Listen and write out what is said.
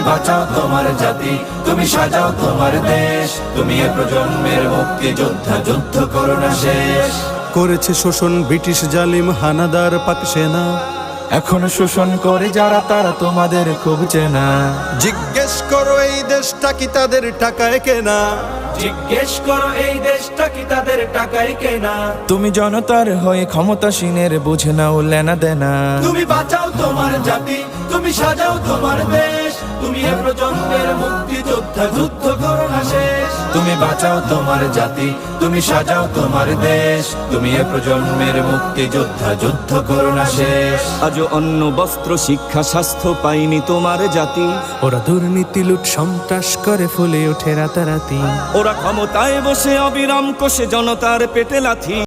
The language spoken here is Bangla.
তুমি বাঁচাও তোমার জাতি তুমি সাজাও তোমার দেশ তুমি এ প্রজন্মের মুক্তি যোদ্ধা যুদ্ধ করো না শেষ। করেছে শোষণ ব্রিটিশ জালিম হানাদার পাক সেনা। এখন শোষণ করে যারা তারা তোমাদের খুব চেনা। জিজ্ঞেস করো এই দেশটা কি তাদের টাকায় কেনা? জিজ্ঞেস করো এই দেশটা কি তাদের টাকায় কেনা? তুমি জনতার হয়ে ক্ষমতাসীনের বুঝে নাও লেনা দেনা। তুমি বাঁচাও তোমার জাতি তুমি সাজাও তোমার দেশ। তুমি এ প্রজন্মের মুক্তি যোদ্ধা যুদ্ধ করো না শেষ। তুমি বাঁচাও তোমার জাতি তুমি সাজাও তোমার দেশ। তুমি এ প্রজন্মের মুক্তি যোদ্ধা যুদ্ধ করো না শেষ। আজও অন্ন বস্ত্র শিক্ষা স্বাস্থ্য পাইনি তোমার জাতি। ওরা দুর্নীতি লুট সন্ত্রাস করে ফুলে ওঠে রাতারাতি। ওরা ক্ষমতায় বসে অবিরাম কোষে জনতার পেটে লাথি।